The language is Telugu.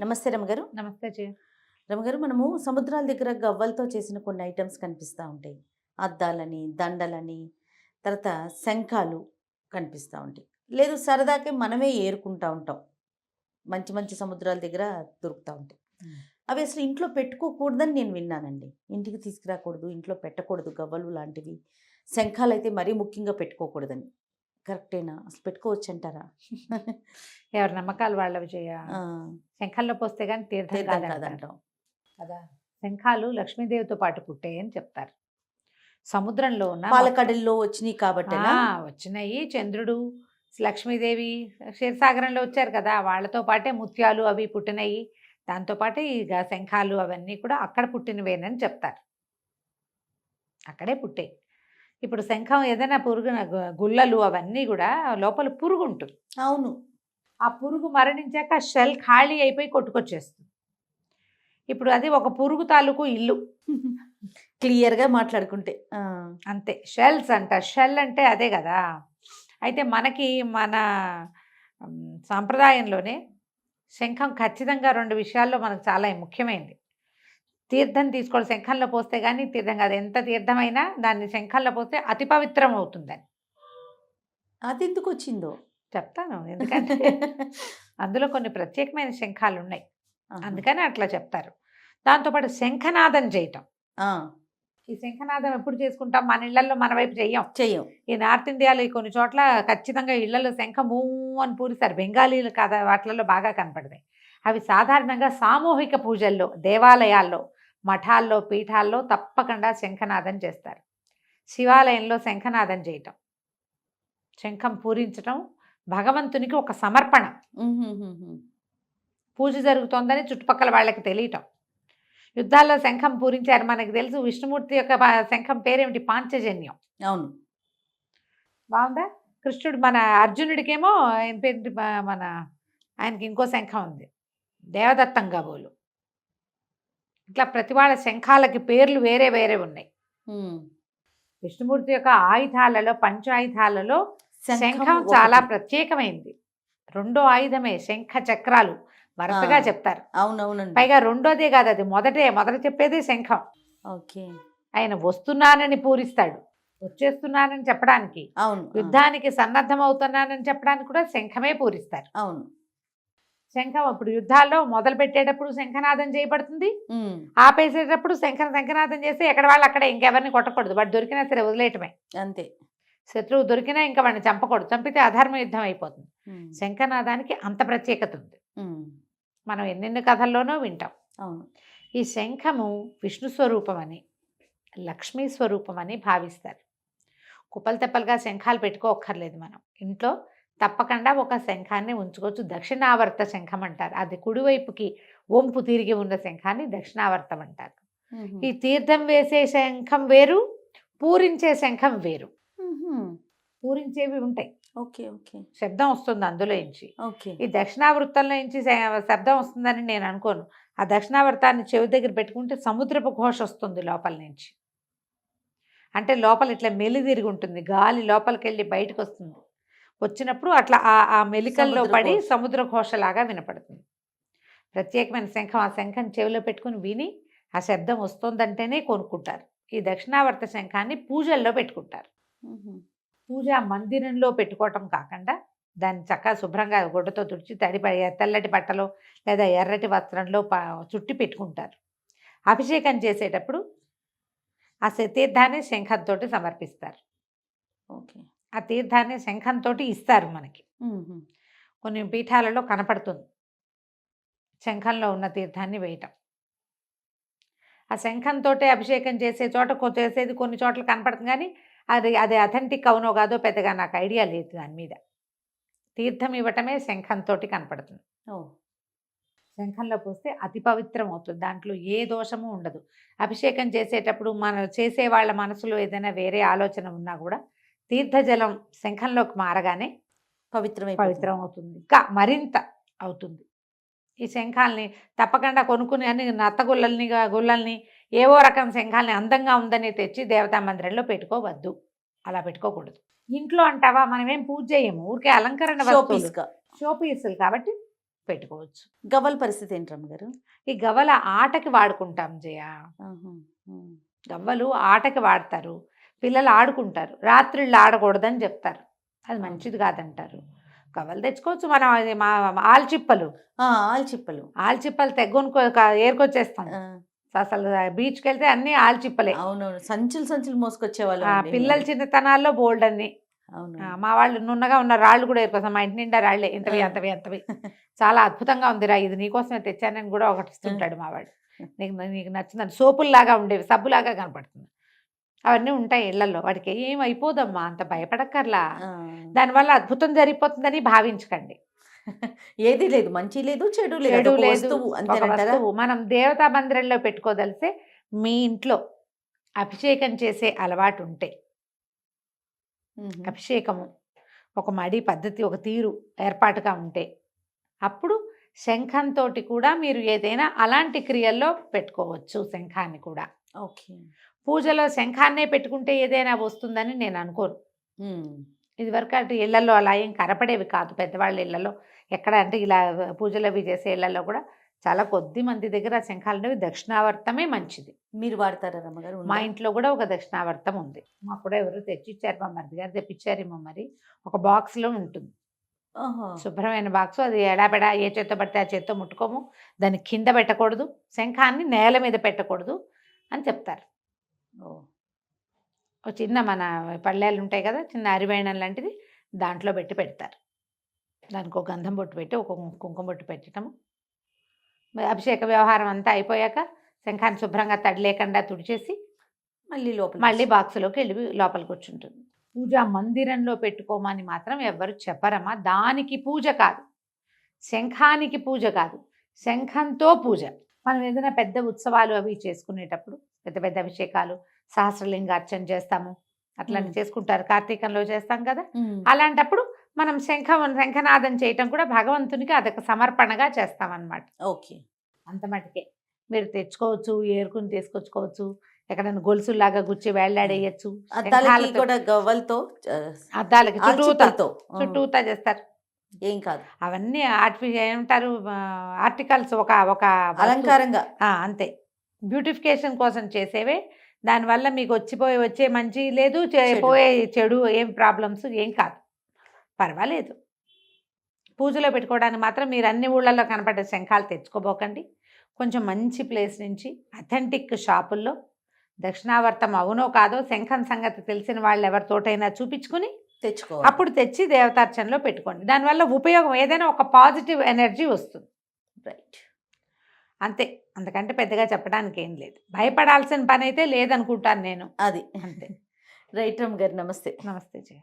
నమస్తే రమగారు. నమస్తే జీ. రమగారు మనము సముద్రాల దగ్గర గవ్వలతో చేసిన కొన్ని ఐటమ్స్ కనిపిస్తూ ఉంటాయి. అద్దాలని దండలని తర్వాత శంఖాలు కనిపిస్తూ ఉంటాయి. లేదు సరదాకి మనమే ఏరుకుంటూ ఉంటాం. మంచి మంచి సముద్రాల దగ్గర దొరుకుతూ ఉంటాయి. అవి అసలు ఇంట్లో పెట్టుకోకూడదని నేను విన్నానండి. ఇంటికి తీసుకురాకూడదు ఇంట్లో పెట్టకూడదు గవ్వలు లాంటివి. శంఖాలు అయితే మరీ ముఖ్యంగా పెట్టుకోకూడదని. కరెక్టేనా? అసలు పెట్టుకోవచ్చు అంటారా ఎవరి నమ్మకాలు వాళ్ళవి చేయ ఆ, శంఖంలో పోస్తే కానీ తీర్థం కాదంటాం. కదా? శంఖాలు లక్ష్మీదేవితో పాటు పుట్టాయి అని చెప్తారు. సముద్రంలో ఉన్న పాలకడల్లో వచ్చినాయి కాబట్టి వచ్చినాయి. చంద్రుడు లక్ష్మీదేవి క్షీరసాగరంలో వచ్చారు కదా? వాళ్ళతో పాటే ముత్యాలు అవి పుట్టినాయి. దాంతోపాటు ఇక శంఖాలు అవన్నీ కూడా అక్కడ పుట్టినవేనని చెప్తారు. అక్కడే పుట్టాయి. ఇప్పుడు శంఖం ఏదైనా పురుగు గుల్లలు అవన్నీ కూడా లోపల పురుగు ఉంటుంది అవును. ఆ పురుగు మరణించాక షెల్ ఖాళీ అయిపోయి కొట్టుకొచ్చేస్తుంది. ఇప్పుడు అది ఒక పురుగు తాలూకు ఇల్లు. క్లియర్గా మాట్లాడుకుంటే అంతే. షెల్స్ అంట. షెల్ అంటే అదే కదా. అయితే మనకి మన సాంప్రదాయంలోనే శంఖం ఖచ్చితంగా రెండు విషయాల్లో మనకు చాలా ముఖ్యమైనది. తీర్థం తీసుకోవాలి. శంఖంలో పోస్తే కానీ తీర్థం కాదు. ఎంత తీర్థమైనా దాన్ని శంఖంలో పోస్తే అతి పవిత్రం అవుతుందని అది ఎందుకు వచ్చిందో చెప్తాను. ఎందుకంటే అందులో కొన్ని ప్రత్యేకమైన శంఖాలు ఉన్నాయి. అందుకని అట్లా చెప్తారు. దాంతోపాటు శంఖనాదం చేయటం ఈ శంఖనాదం ఎప్పుడు చేసుకుంటాం? మన ఇళ్ళలో మన వైపు చెయ్యం చెయ్యం. ఈ నార్త్ ఇండియాలో ఈ కొన్ని చోట్ల ఖచ్చితంగా ఇళ్ళలో శంఖమూ అని పూరిస్తారు. బెంగాలీలు కదా వాటిలలో బాగా కనపడతాయి. అవి సాధారణంగా సామూహిక పూజల్లో దేవాలయాల్లో మఠాల్లో పీఠాల్లో తప్పకుండా శంఖనాదం చేస్తారు. శివాలయంలో శంఖనాదం చేయటం. శంఖం పూరించటం భగవంతునికి ఒక సమర్పణ. పూజ జరుగుతోందని చుట్టుపక్కల వాళ్ళకి తెలియటం. యుద్ధాల్లో శంఖం పూరించారు మనకు తెలుసు. విష్ణుమూర్తి యొక్క శంఖం పేరేమిటి? పాంచజన్యం. అవును. బాగుందా? కృష్ణుడు మన అర్జునుడికేమో మన ఆయనకి ఇంకో శంఖం ఉంది. దేవదత్తం కాబోలు ఇట్లా ప్రతి వాళ్ళ శంఖాలకి పేర్లు వేరే వేరే ఉన్నాయి. విష్ణుమూర్తి యొక్క ఆయుధాలలో పంచాయుధాలలో శంఖం శంఖం చాలా. ప్రత్యేకమైంది. రెండో ఆయుధమే శంఖ చక్రాలు. వరుసగా. చెప్తారు. అవునవునండి. పైగా రెండోదే కాదు అది మొదటే మొదట చెప్పేదే శంఖం. ఓకే. ఆయన వస్తున్నానని పూరిస్తాడు. వచ్చేస్తున్నానని చెప్పడానికి. అవును యుద్ధానికి సన్నద్ధం అవుతున్నానని చెప్పడానికి కూడా శంఖమే పూరిస్తారు. అవును. శంఖం అప్పుడు యుద్ధాల్లో మొదలు పెట్టేటప్పుడు శంఖనాదం చేయబడుతుంది. ఆపేసేటప్పుడు శంఖ శంఖనాదం చేస్తే ఎక్కడ వాళ్ళు అక్కడ ఇంకెవరిని కొట్టకూడదు. వాడు దొరికినా సరే వదిలేయటమే. అంతే. శత్రువు దొరికినా ఇంకా వాడిని చంపకూడదు. చంపితే అధర్మ యుద్ధం అయిపోతుంది. శంఖనాదానికి అంత ప్రత్యేకత ఉంది. మనం ఎన్నెన్ని కథల్లోనూ వింటాం. అవును. ఈ శంఖము విష్ణు స్వరూపమని లక్ష్మీ స్వరూపమని భావిస్తారు. కుప్పలు తెప్పలుగా శంఖాలు పెట్టుకోక్కర్లేదు మనం. ఇంట్లో తప్పకుండా ఒక శంఖాన్ని ఉంచుకోవచ్చు. దక్షిణావర్త శంఖం అంటారు. అది కుడివైపుకి వంపు తిరిగి ఉన్న శంఖాన్ని దక్షిణావర్తం అంటారు. ఈ తీర్థం వేసే శంఖం వేరు పూరించే శంఖం వేరు. పూరించేవి ఉంటాయి. Okay okay. శబ్దం వస్తుంది అందులో నుంచి. ఓకే. ఈ దక్షిణావృత్తంలో నుంచి శబ్దం వస్తుందని నేను అనుకోను. ఆ దక్షిణావృతాన్ని చెవి దగ్గర పెట్టుకుంటే సముద్రపు ఘోష వస్తుంది లోపల నుంచి. అంటే లోపల ఇట్లా మెలిదిరిగి ఉంటుంది. గాలి లోపలికి వెళ్ళి బయటకు వస్తుంది వచ్చినప్పుడు అట్లా ఆ ఆ మెలికల్లో పడి. సముద్ర ఘోషలాగా వినపడుతుంది. ప్రత్యేకమైన శంఖం ఆ శంఖం చెవిలో పెట్టుకుని విని ఆ శబ్దం వస్తుందంటేనే కొనుక్కుంటారు. ఈ దక్షిణావర్త శంఖాన్ని పూజల్లో పెట్టుకుంటారు. పూజా మందిరంలో పెట్టుకోవటం కాకుండా దాన్ని చక్కగా శుభ్రంగా గుడ్డతో తుడిచి తడి తెల్లటి బట్టలో లేదా ఎర్రటి వస్త్రంలో చుట్టి పెట్టుకుంటారు. అభిషేకం చేసేటప్పుడు ఆ శ- తీర్థాన్ని శంఖంతో సమర్పిస్తారు. ఓకే. ఆ తీర్థాన్ని శంఖంతో ఇస్తారు మనకి. కొన్ని పీఠాలలో కనపడుతుంది. శంఖంలో ఉన్న తీర్థాన్ని వేయటం. ఆ శంఖంతో అభిషేకం చేసే చోట చేసేది కొన్ని చోట్ల కనపడుతుంది కానీ అది అది అథెంటిక్ అవునో కాదో పెద్దగా నాకు ఐడియా లేదు దాని మీద. తీర్థం ఇవ్వటమే శంఖంతో కనపడుతుంది. ఓ. శంఖంలో పోస్తే అతి పవిత్రం అవుతుంది. దాంట్లో ఏ దోషము ఉండదు. అభిషేకం చేసేటప్పుడు మన చేసే వాళ్ళ మనసులో ఏదైనా వేరే ఆలోచన ఉన్నా కూడా తీర్థజలం శంఖంలోకి మారగానే పవిత్రమై పవిత్రం అవుతుంది ఇంకా మరింత అవుతుంది. ఈ శంఖాల్ని తప్పకుండా కొనుక్కుని అన్ని నత్త గుల్లల్ని గుల్లల్ని ఏవో రకం శంఖాల్ని అందంగా ఉందని తెచ్చి దేవతా మందిరంలో పెట్టుకోవద్దు. అలా పెట్టుకోకూడదు. ఇంట్లో అంటావా? మనం ఏం పూజ చేయము. ఊరికే అలంకరణ వస్తువులు షోపీస్గా. షో పీసులు కాబట్టి పెట్టుకోవచ్చు. గవ్వల పరిస్థితి ఏంటి రమ్మగారు? ఈ గవ్వల ఆటకి వాడుకుంటాం జయ. గవ్వలు ఆటకి వాడతారు. పిల్లలు ఆడుకుంటారు. రాత్రిళ్ళు ఆడకూడదని చెప్తారు. అది మంచిది కాదంటారు. గవ్వలు తెచ్చుకోవచ్చు మనం ఆల్చిప్పలు ఆల్చిప్పలు ఆల్చిప్పలు తెగ్గుని ఏరుకొచ్చేస్తాం. అసలు బీచ్కి వెళ్తే అన్ని ఆల్చిప్పలే అవునవును. సంచులు సంచులు మోసుకొచ్చేవాళ్ళు పిల్లల చిన్నతనాల్లో బోల్డ్ అన్ని. మా వాళ్ళు నున్నగా ఉన్న రాళ్ళు కూడా ఏరుకొస్తాం మా ఇంటి నిండా రాళ్ళే. ఇంతవి. అంతవి అంతవి. చాలా అద్భుతంగా ఉందిరా. ఇది నీకోసమే తెచ్చానని కూడా ఒకటి ఇస్తుంటాడు మా వాడు. నీకు నీకు నచ్చిందని సోపుల్లాగా ఉండేవి సబ్బులాగా కనపడుతుంది. అవన్నీ ఉంటాయి ఇళ్ళలో. వాడికి ఏం అయిపోదమ్మా అంత భయపడక్కర్లా. దానివల్ల అద్భుతం జరిగిపోతుందని భావించకండి. ఏది లేదు. మంచి లేదు చెడు లేదు. లేదు. వస్తువు మనం దేవతా మందిరంలో పెట్టుకోదలిస్తే మీ ఇంట్లో అభిషేకం చేసే అలవాటు ఉంటే. అభిషేకము ఒక మడి పద్ధతి ఒక తీరు ఏర్పాటుగా ఉంటే. అప్పుడు శంఖంతో కూడా మీరు ఏదైనా అలాంటి క్రియల్లో పెట్టుకోవచ్చు శంఖాన్ని కూడా. ఓకే. పూజలో శంఖాన్నే పెట్టుకుంటే ఏదైనా వస్తుందని నేను అనుకోను. ఇదివరకు అటు ఇళ్ళలో అలా ఏం కనపడేవి కాదు. పెద్దవాళ్ళ ఇళ్ళలో ఎక్కడ అంటే ఇలా పూజలు అవి చేసే ఇళ్ళలో కూడా చాలా కొద్ది మంది దగ్గర శంఖాలు అనేవి దక్షిణావర్తమే మంచిది. మీరు వాడతారా రమ్మగారు? మా? ఇంట్లో కూడా ఒక దక్షిణావర్తం ఉంది. మాకు కూడా ఎవరు తెచ్చిచ్చారు. మా మరిది గారు తెప్పించారేమో మరి. ఒక బాక్స్లో ఉంటుంది. శుభ్రమైన బాక్స్. అది ఎడాపెడా ఏ చేత్తో పడితే ఆ చేత్తో ముట్టుకోము. దాన్ని కింద పెట్టకూడదు. శంఖాన్ని నేల మీద పెట్టకూడదు అని చెప్తారు. ఓ. చిన్న మన పళ్ళేలు ఉంటాయి కదా చిన్న అరివేణం లాంటిది దాంట్లో పెట్టి పెడతారు. దానికి ఒక గంధం బొట్టు పెట్టి ఒక కుంకుమ బొట్టు పెట్టడము. అభిషేక వ్యవహారం అంతా అయిపోయాక శంఖాన్ని శుభ్రంగా తడి లేకుండా తుడిచేసి మళ్ళీ లోపల మళ్ళీ బాక్సులోకి వెళ్ళి లోపలికి కూర్చుంటుంది పూజా మందిరంలో పెట్టుకోమని మాత్రం ఎవ్వరు చెప్పరమ్మా. దానికి పూజ కాదు. శంఖానికి పూజ కాదు. శంఖంతో పూజ. మనం ఏదైనా పెద్ద ఉత్సవాలు అవి చేసుకునేటప్పుడు పెద్ద పెద్ద అభిషేకాలు సహస్రలింగ అర్చన చేస్తాము. అట్లాంటి. చేసుకుంటారు. కార్తీకంలో చేస్తాం కదా. అలాంటప్పుడు మనం శంఖం శంఖనాదం చేయటం కూడా భగవంతునికి అదొక సమర్పణగా చేస్తామన్నమాట. ఓకే. అంత మటుకే. మీరు తెచ్చుకోవచ్చు ఏరుకుని తీసుకొచ్చుకోవచ్చు ఎక్కడైనా గొలుసులాగా గుచ్చి వేళ్ళాడేయచ్చు అద్దాలకి కూడా గవ్వలతో అద్దాలకి చుట్టూతా చుట్టూతా చేస్తారు. ఏం కాదు. అవన్నీ ఆర్టి ఏమంటారు ఆర్టికల్స్ ఒక ఒక. అలంకారంగా. అంతే. బ్యూటిఫికేషన్ కోసం చేసేవే. దానివల్ల మీకు వచ్చిపోయి వచ్చే మంచి లేదు. పోయే చెడు ఏం ప్రాబ్లమ్స్ ఏం కాదు. పర్వాలేదు. పూజలో పెట్టుకోవడానికి మాత్రం మీరు అన్ని ఊళ్ళల్లో కనపడే శంఖాలు తెచ్చుకోబోకండి. కొంచెం మంచి ప్లేస్ నుంచి అథెంటిక్ షాపుల్లో. దక్షిణావర్తం అవునో కాదో శంఖం సంగతి తెలిసిన వాళ్ళు ఎవరితోటైనా చూపించుకుని తెచ్చుకోవాలి. అప్పుడు తెచ్చి దేవతార్చనలో పెట్టుకోండి. దానివల్ల ఉపయోగం ఏదైనా ఒక పాజిటివ్ ఎనర్జీ వస్తుంది. రైట్. అంతే. అంతకంటే పెద్దగా చెప్పడానికి ఏం లేదు. భయపడాల్సిన పని అయితే లేదనుకుంటాను నేను. అది. అంతే. రైట్ రమ్ గారు నమస్తే. నమస్తే జయ.